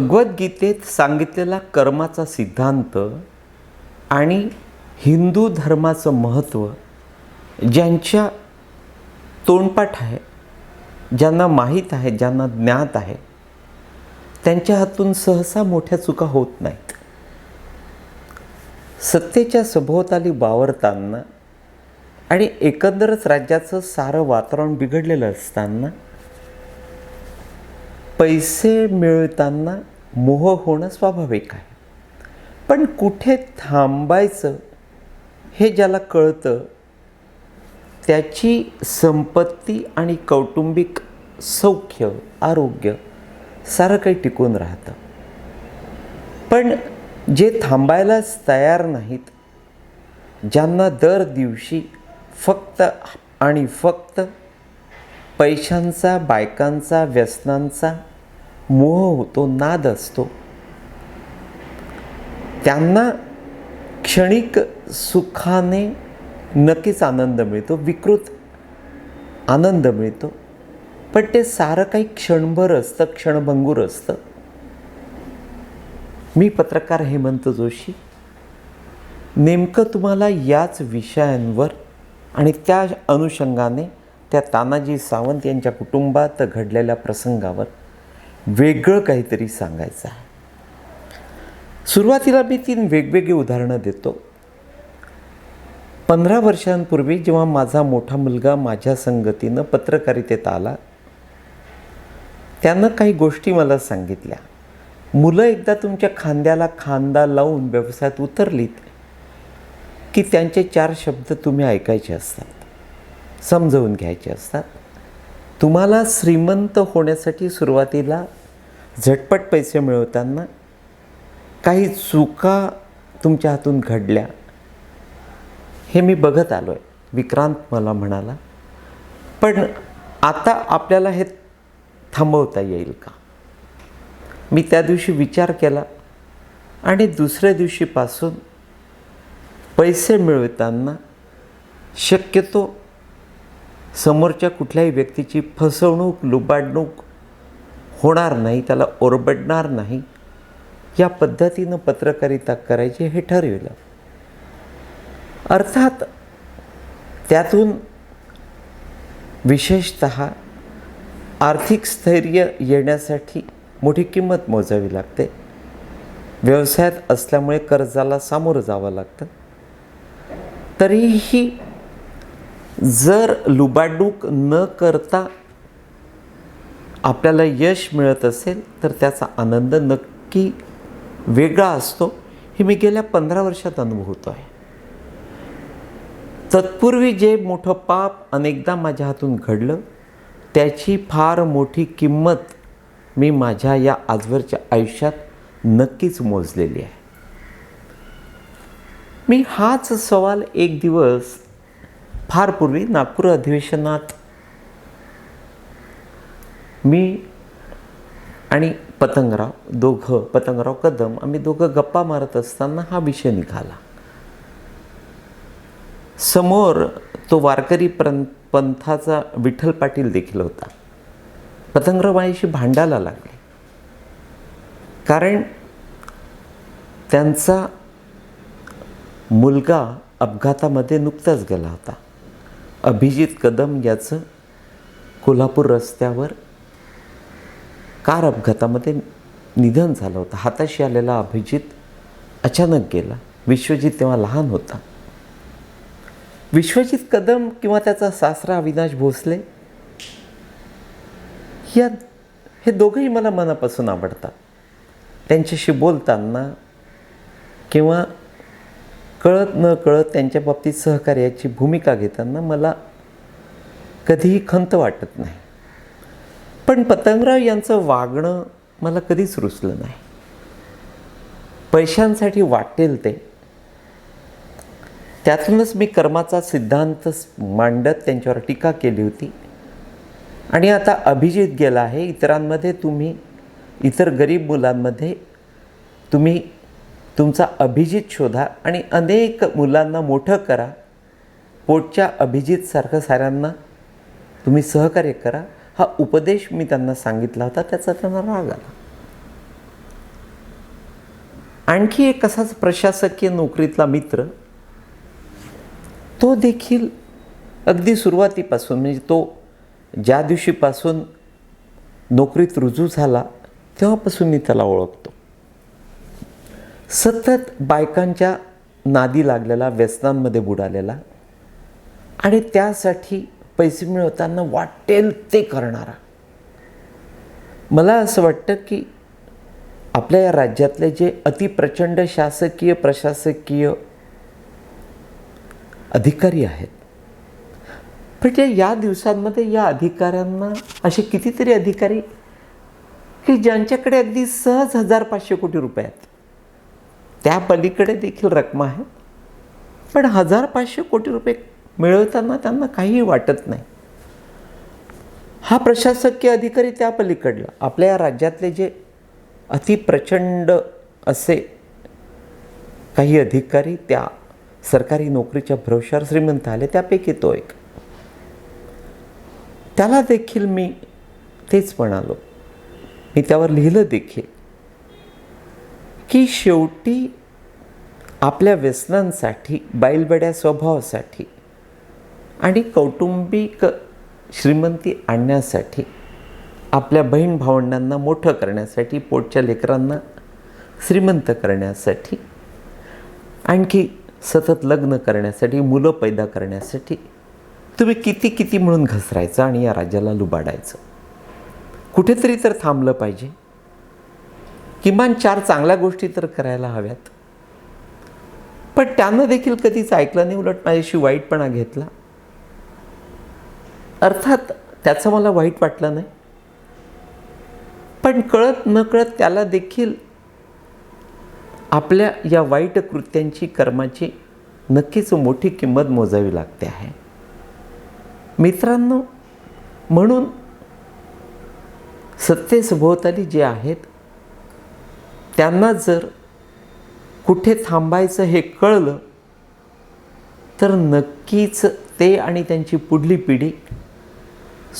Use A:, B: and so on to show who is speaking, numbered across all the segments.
A: भगवद्गीतेत सांगितलेला कर्माचा सिद्धांत आणि हिंदू धर्माचं महत्त्व ज्यांच्या तोंडपाठ आहे ज्यांना माहीत आहे ज्यांना ज्ञात आहे त्यांच्या हातून सहसा मोठ्या चुका होत नाहीत. सत्तेच्या सभोवताली वावरताना आणि एकंदरच राज्याचं सारं वातावरण बिघडलेलं असताना पैसे मिळताना मोह होणं स्वाभाविक आहे. पण कुठे थांबायचं हे ज्याला कळतं त्याची संपत्ती आणि कौटुंबिक सौख्य आरोग्य सारं काही टिकून राहतं. पण जे थांबायलाच तयार नाहीत ज्यांना दर दिवशी फक्त आणि फक्त पैशांचा बायकांचा व्यसनांचा मोह होतो नाद असतो. त्यांना क्षणिक सुखाने नक्कीच आनंद मिळतो विकृत आनंद मिळतो. पण ते सारं काही क्षणभर असतं क्षणभंगूर असतं. मी पत्रकार हेमंत जोशी. नेमकं तुम्हाला याच विषयांवर आणि त्या अनुषंगाने त्या तानाजी सावंत यांच्या कुटुंबात घडलेल्या प्रसंगावर वेगळं काहीतरी सांगायचं आहे. सुरुवातीला मी तीन वेगवेगळी उदाहरणं देतो. पंधरा वर्षांपूर्वी जेव्हा माझा मोठा मुलगा माझ्या संगतीनं पत्रकारितेत आला त्यानं काही गोष्टी मला सांगितल्या. मुलं एकदा तुमच्या खांद्याला खांदा लावून व्यवसायात उतरलीत की त्यांचे चार शब्द तुम्ही ऐकायचे असतात समजवून घ्यायचे असतात. तुम्हाला श्रीमंत होण्यासाठी सुरुवातीला झटपट पैसे मिळवताना काही चुका तुमच्या हातून घडल्या. हे मी बघत आलो आहे विक्रांत मला म्हणाला पण आता आपल्याला हे थांबवता येईल का? मी त्या दिवशी विचार केला आणि दुसऱ्या दिवशीपासून पैसे मिळवताना शक्यतो समोरच्या कुठल्याही व्यक्तीची फसवणूक लुबाडणूक होणार नाही त्याला ओरबडणार नाही या पद्धतीनं पत्रकारिता करायची हे ठरविलं. अर्थात त्यातून विशेषत आर्थिक स्थैर्य येण्यासाठी मोठी किंमत मोजावी लागते. व्यवसायात असल्यामुळे कर्जाला सामोरं जावं लागतं. तरीही जर लुबाडूक न करता आपल्याला यश मिळत असेल तर त्याचा आनंद नक्की वेगळा असतो. हे मी गेल्या पंधरा वर्षात अनुभवतो आहे. तत्पूर्वी जे मोठं पाप अनेकदा माझ्या हातून घडलं त्याची फार मोठी किंमत मी माझ्या या आजवरच्या आयुष्यात नक्कीच मोजलेली आहे. मी हाच सवाल एक दिवस फार पूर्वी नागपूर अधिवेशनात मी आणि पतंगराव दोघं पतंगराव कदम आम्ही दोघं गप्पा मारत असताना हा विषय निघाला. समोर तो वारकरी प्रं पंथाचा विठ्ठल पाटील देखील होता. पतंगराव माझ्याशी भांडायला लागले. कारण त्यांचा मुलगा अपघातामध्ये नुकताच गेला होता. अभिजित कदम याचं कोल्हापूर रस्त्यावर कार अपघातामध्ये निधन झालं होतं. हाताशी आलेला अभिजित अचानक गेला. विश्वजित तेव्हा लहान होता. विश्वजित कदम किंवा त्याचा सासरा अविनाश भोसले या हे दोघंही मला मनापासून आवडतात. त्यांच्याशी बोलताना किंवा कळत न कळत त्यांच्या बाबतीत सहकार्याची भूमिका घेताना मला कधीही खंत वाटत नाही. पण पतंगराव यांचं वागणं मला कधीच रुचलं नाही. पैशांसाठी वाटेल ते. त्यातूनच मी कर्माचा सिद्धांत मांडत त्यांच्यावर टीका केली होती. आणि आता अभिजित गेला आहे. इतरांमध्ये तुम्ही इतर गरीब मुलांमध्ये तुम्ही तुमचा अभिजित शोधा आणि अनेक मुलांना मोठं करा. पोटच्या अभिजितसारखं साऱ्यांना तुम्ही सहकार्य करा. हा उपदेश मी त्यांना सांगितला होता त्याचा त्यांना राग आला. आणखी एक असाच प्रशासकीय नोकरीतला मित्र तो देखील अगदी सुरुवातीपासून म्हणजे तो ज्या दिवशीपासून नोकरीत रुजू झाला तेव्हापासून मी त्याला ओळखतो. सतत बायकांच्या नादी लागलेला व्यसनांमध्ये बुडालेला आणि त्यासाठी पैसे मिळवताना वाटेल ते करणारा. मला असं वाटतं की आपल्या या राज्यातले जे अतिप्रचंड शासकीय प्रशासकीय अधिकारी आहेत म्हणजे या दिवसांमध्ये या अधिकाऱ्यांना असे कितीतरी अधिकारी की ज्यांच्याकडे अगदी सहज हजार पाचशे कोटी रुपये आहेत. त्या पलीकडे देखील रकमा आहेत. पण हजार पाचशे कोटी रुपये मिळवताना त्यांना काहीही वाटत नाही. हा प्रशासकीय अधिकारी त्या पलीकडला. आपल्या या राज्यातले जे अतिप्रचंड असे काही अधिकारी त्या सरकारी नोकरीच्या भरोशावर श्रीमंत आले त्यापैकी तो एक. त्याला देखील मी तेच म्हणालो. मी त्यावर लिहिलं देखील. की शेवटी आपल्या व्यसनांसाठी बैलबड्या स्वभावासाठी आणि कौटुंबिक श्रीमंती आणण्यासाठी आपल्या बहीण भावंडांना मोठं करण्यासाठी पोटच्या लेकरांना श्रीमंत करण्यासाठी आणखी सतत लग्न करण्यासाठी मुलं पैदा करण्यासाठी तुम्ही किती किती म्हणून घसरायचं आणि या राज्याला लुबाडायचं? कुठेतरी तर थांबलं पाहिजे. किमान चार चांगल्या गोष्टी तर करायला हव्यात. पण त्यानं देखील कधीच ऐकलं नाही उलट माझ्याशी वाईटपणा घेतला. अर्थात त्याचं मला वाईट वाटलं नाही. पण कळत न कळत त्याला देखील आपल्या या वाईट कृत्यांची कर्माची नक्कीच मोठी किंमत मोजावी लागते आहे. मित्रांनो म्हणून सत्तेसभोवताली जे आहेत त्यांना जर कुठे थांबायचं हे कळलं तर नक्कीच ते आणि त्यांची पुढली पिढी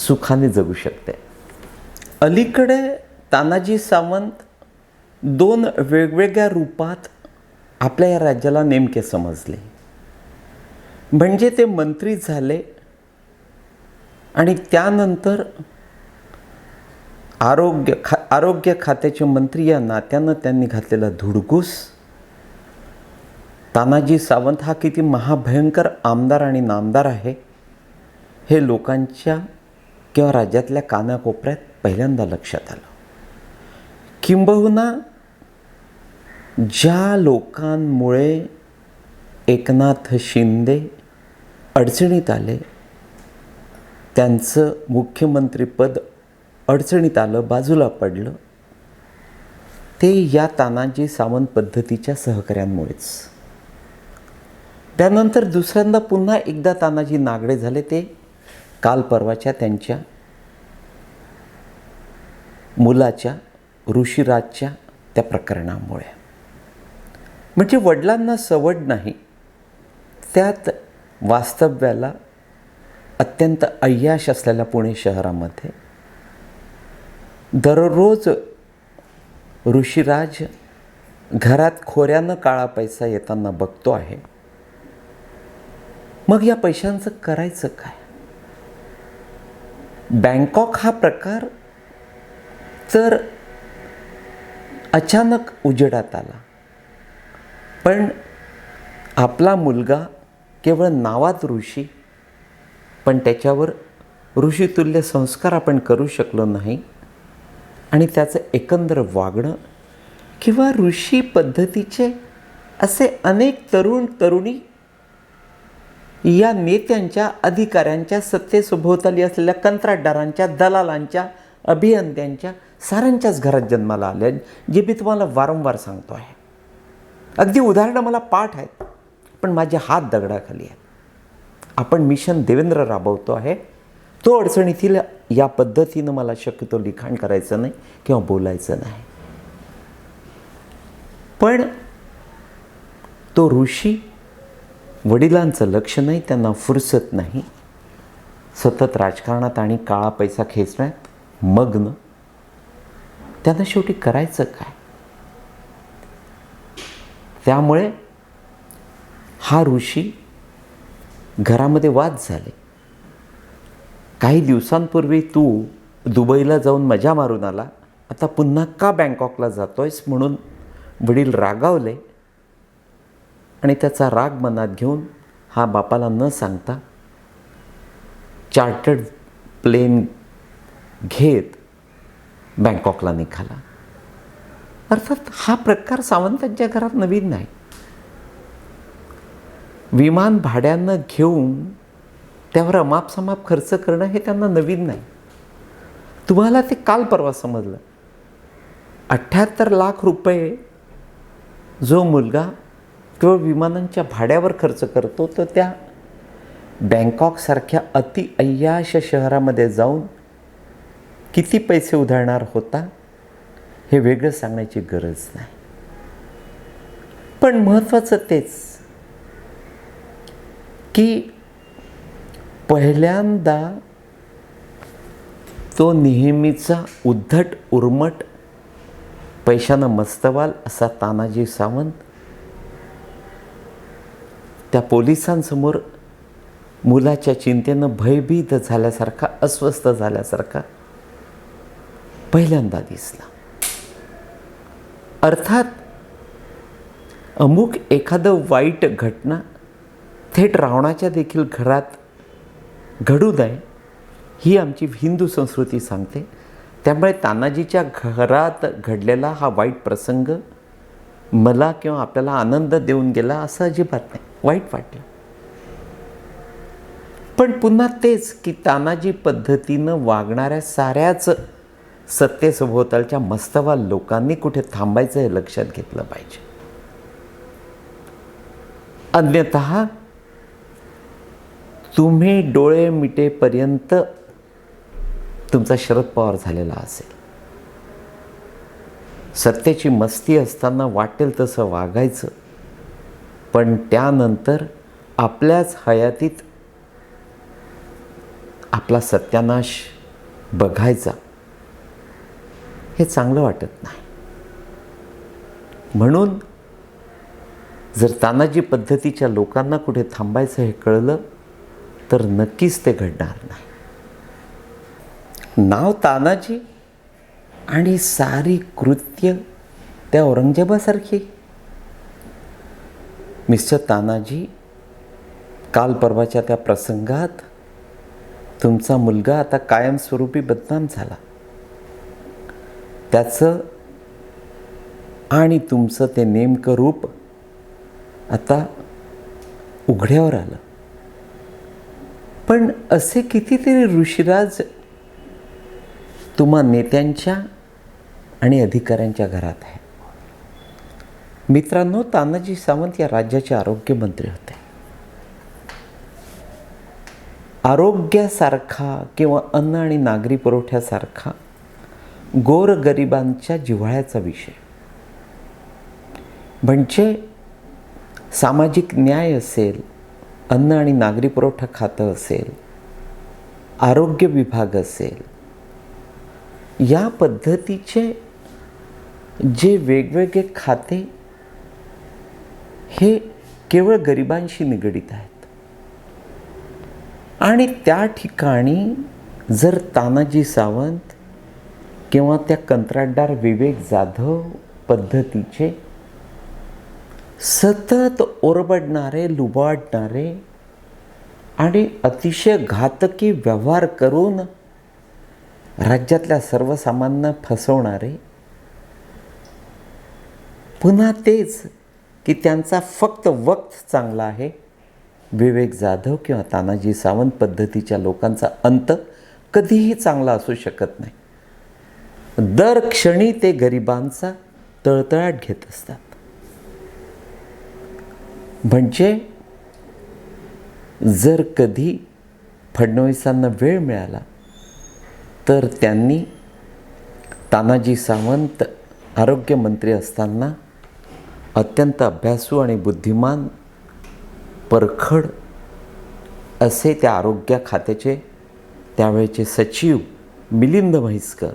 A: सुखाने जगू शकते. अलीकडे तानाजी सावंत दोन वेगवेगळ्या रूपात आपल्या या राज्याला नेमके समजले. म्हणजे ते मंत्री झाले आणि त्यानंतर आरोग्य खा आरोग्य खात्याचे मंत्री या नात्यानं त्यांनी घातलेला धुडगूस. तानाजी सावंत हा किती महाभयंकर आमदार आणि नामदार आहे हे लोकांच्या किंवा राज्यातल्या कानाकोपऱ्यात पहिल्यांदा लक्षात आलं. किंबहुना ज्या लोकांमुळे एकनाथ शिंदे अडचणीत आले त्यांचं मुख्यमंत्रीपद अडचणीत आलं बाजूला पडलं ते या तानाजी सावंत पद्धतीच्या सहकाऱ्यांमुळेच. त्यानंतर दुसऱ्यांदा पुन्हा एकदा तानाजी नागडे झाले ते काल परवाच्या त्यांच्या मुलाच्या ऋषीराजच्या त्या प्रकरणामुळे. म्हणजे वडिलांना सवड नाही त्यात वास्तव्याला अत्यंत अय्याश असलेल्या पुणे शहरामध्ये दररोज ऋषीराज घरात खोऱ्यानं काळा पैसा येताना बघतो आहे. मग या पैशांचं करायचं काय? बँकॉक हा प्रकार तर अचानक उजेडात आला. पण आपला मुलगा केवळ नावात ऋषी पण त्याच्यावर ऋषीतुल्य संस्कार आपण करू शकलो नाही. आणि त्याचं एकंदर वागणं किंवा ऋषी पद्धतीचे असे अनेक तरुण तरुणी या नेत्यांच्या अधिकाऱ्यांच्या सत्तेसभोवताली असलेल्या कंत्राटदारांच्या दलालांच्या अभियंत्यांच्या साऱ्यांच्याच घरात जन्माला आल्या जे मी तुम्हाला वारंवार सांगतो आहे. अगदी उदाहरणं मला पाठ आहेत पण माझे हात दगडाखाली आहेत. आपण मिशन देवेंद्र राबवतो आहे. तो अडचणीतील या पद्धतीनं मला शक्यतो लिखाण करायचं नाही किंवा बोलायचं नाही. पण तो ऋषी वडिलांचं लक्ष नाही त्यांना फुरसत नाही. सतत राजकारणात आणि काळा पैसा खेचण्यात मग्न. त्यांना शेवटी करायचं काय? त्यामुळे हा ऋषी घरामध्ये वाद झाले. काही दिवसांपूर्वी तू दुबईला जाऊन मजा मारून आला. आता पुन्हा का बँकॉकला जातो आहेस म्हणून वडील रागावले? आणि त्याचा राग मनात घेऊन हा बापाला न सांगता चार्टर्ड प्लेन घेत बँकॉकला निघाला. अर्थात हा प्रकार सावंतांच्या घरात नवीन नाही. विमान भाड्यानं घेऊन त्यावर अमापसमाप खर्च करणं हे त्यांना नवीन नाही. तुम्हाला ते काल परवा समजलं. अठ्ठ्याहत्तर लाख रुपये जो मुलगा केवळ विमानांच्या भाड्यावर खर्च करतो तर त्या बँकॉकसारख्या अति अय्याश शहरामध्ये जाऊन किती पैसे उधळणार होता हे वेगळं सांगण्याची गरज नाही. पण महत्त्वाचं तेच की पहिल्यांदा तो नेहमीचा उद्धट उर्मट पैशानं मस्तवाल असा तानाजी सावंत त्या पोलिसांसमोर मुलाच्या चिंतेनं भयभीत झाल्यासारखा अस्वस्थ झाल्यासारखा पहिल्यांदा दिसला. अर्थात अमुक एखादं वाईट घटना थेट रावणाच्या देखील घरात घडू नये ही आमची हिंदू संस्कृती सांगते. त्यामुळे तानाजीच्या घरात घडलेला हा वाईट प्रसंग मला किंवा आपल्याला आनंद देऊन गेला असं अजिबात नाही. वाईट वाटलं. पण पुन्हा तेच की तानाजी पद्धतीनं वागणाऱ्या साऱ्याच सत्तेसभोवतालच्या मस्तवा लोकांनी कुठे थांबायचं हे लक्षात घेतलं पाहिजे. अन्यतः तुम्ही डोळे मिटेपर्यंत तुमचा शरद पवार झालेला असेल. सत्तेची मस्ती असताना वाटेल तसं वागायचं. पण त्यानंतर आपल्याच हयातीत आपला सत्यानाश बघायचा हे चांगलं वाटत नाही. म्हणून जर तानाजी पद्धतीच्या लोकांना कुठे थांबायचं हे कळलं तर नक्कीच ते घडणार नाही. नाव तानाजी आणि सारी कृत्य त्या औरंगजेबासारखी. मिस्टर तानाजी काल परवाच्या त्या प्रसंगात तुमचा मुलगा आता कायमस्वरूपी बदनाम झाला. त्याचं आणि तुमचं ते नेमकं रूप आता उघड्यावर आलं. पण असे कितीतरी ऋषीराज तुम्हा नेत्यांच्या आणि अधिकाऱ्यांच्या घरात आहे. मित्रांनो तानाजी सावंत या राज्याचे आरोग्यमंत्री होते. आरोग्यासारखा किंवा अन्न आणि नागरी पुरवठ्यासारखा गोरगरिबांच्या जिव्हाळ्याचा विषय. म्हणजे सामाजिक न्याय असेल अन्न आणि नागरी पुरवठा खातं असेल आरोग्य विभाग असेल या पद्धतीचे जे वेगवेगळे खाते हे केवळ गरिबांशी निगडीत आहेत. आणि त्या ठिकाणी जर तानाजी सावंत किंवा त्या कंत्राटदार विवेक जाधव पद्धतीचे सतत ओरबडणारे लुबाडणारे आणि अतिशय घातकी व्यवहार करून राज्यातल्या सर्वसामान्य फसवणारे. पुन्हा तेच की त्यांचा फक्त वक्त चांगला आहे. विवेक जाधव किंवा तानाजी सावंत पद्धतीच्या लोकांचा अंत कधीही चांगला असू शकत नाही. दर क्षणी ते गरिबांचा तळतळाट घेत असतात. म्हणजे जर कधी फडणवीसांना वेळ मिळाला तर त्यांनी तानाजी सावंत आरोग्यमंत्री असताना अत्यंत अभ्यासू आणि बुद्धिमान परखड असे त्या आरोग्य खात्याचे त्यावेळेचे सचिव मिलिंद म्हैसकर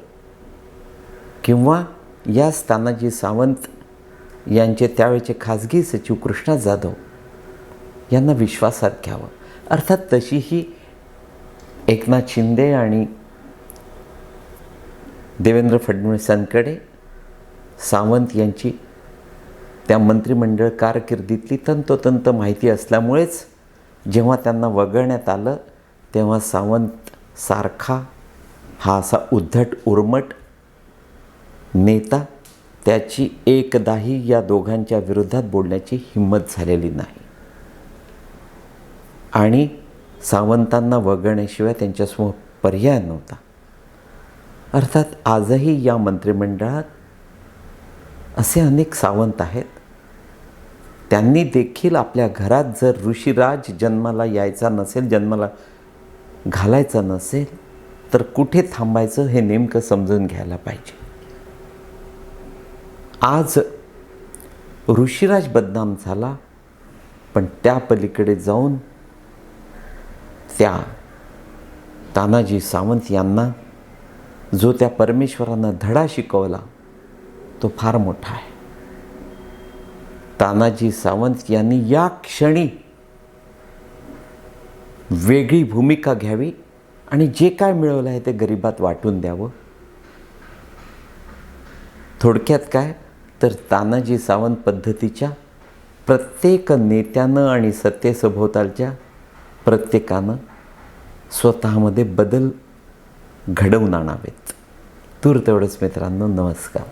A: किंवा या तानाजी सावंत यांचे त्यावेळेचे खाजगी सचिव कृष्णा जाधव यांना विश्वासात घ्यावं. अर्थात तशीही एकनाथ शिंदे आणि देवेंद्र फडणवीसांकडे सावंत यांची त्या मंत्रिमंडळ कारकिर्दीतली तंतोतंत माहिती असल्यामुळेच जेव्हा त्यांना वगळण्यात आलं तेव्हा सावंत सारखा हा असा उद्धट उर्मट नेता त्याची एकदाही या दोघांच्या विरोधात बोलण्याची हिंमत झालेली नाही. आणि सावंतांना वगळण्याशिवाय त्यांच्यासमोर पर्याय नव्हता. अर्थात आजही या मंत्रिमंडळात असे अनेक सावंत आहेत. त्यांनी देखील आपल्या घरात जर ऋषीराज जन्माला यायचा नसेल जन्माला घालायचा नसेल तर कुठे थांबायचं हे नेमकं समजून घ्यायला पाहिजे. आज ऋषीराज बदनाम झाला पण त्या पलीकडे जाऊन त्या तानाजी सावंत यांना जो त्या परमेश्वरानं धडा शिकवला तो फार मोठा आहे. तानाजी सावंत यांनी या क्षणी वेगळी भूमिका घ्यावी आणि जे काय मिळवलं आहे ते गरिबात वाटून द्यावं. थोडक्यात काय? तर तानाजी सावंत पद्धतीच्या प्रत्येक नेत्यानं आणि सत्तेसभोवतालच्या प्रत्येकानं स्वतःमध्ये बदल घडवून आणावेत. तूर तेवढंच मित्रांनो नमस्कार.